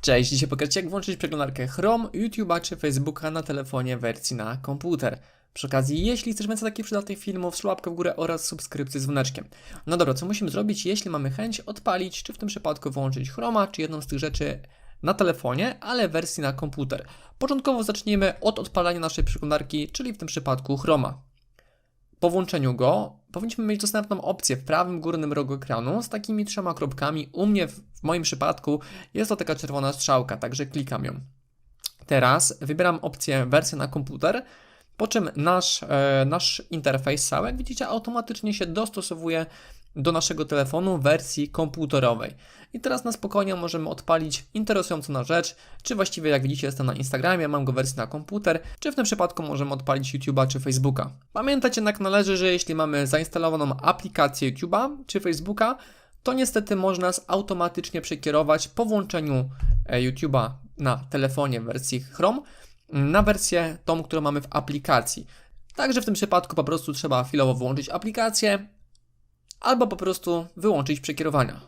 Cześć, dzisiaj pokażę Ci, jak włączyć przeglądarkę Chrome, YouTube'a czy Facebooka na telefonie wersji na komputer. Przy okazji, jeśli chcesz więcej takich przydatnych filmów, łapkę w górę oraz subskrypcję z dzwoneczkiem. No dobra, co musimy zrobić, jeśli mamy chęć odpalić, czy w tym przypadku włączyć Chroma, czy jedną z tych rzeczy na telefonie, ale w wersji na komputer. Początkowo zacznijmy od odpalania naszej przeglądarki, czyli w tym przypadku Chroma. Po włączeniu go powinniśmy mieć dostępną opcję w prawym górnym rogu ekranu z takimi trzema kropkami. U mnie, w, w moim przypadku, jest to taka czerwona strzałka, także klikam ją. Teraz wybieram opcję wersję na komputer, po czym nasz, e, nasz interfejs cały, jak widzicie, automatycznie się dostosowuje do naszego telefonu w wersji komputerowej. I teraz na spokojnie możemy odpalić interesującą nas rzecz, czy właściwie jak widzicie jestem na Instagramie, mam go w wersji na komputer, czy w tym przypadku możemy odpalić YouTube'a czy Facebooka. Pamiętać jednak należy, że jeśli mamy zainstalowaną aplikację YouTube'a czy Facebooka, to niestety można nas automatycznie przekierować po włączeniu e, YouTube'a na telefonie w wersji Chrome na wersję tą, którą mamy w aplikacji. Także w tym przypadku po prostu trzeba chwilowo włączyć aplikację albo po prostu wyłączyć przekierowania.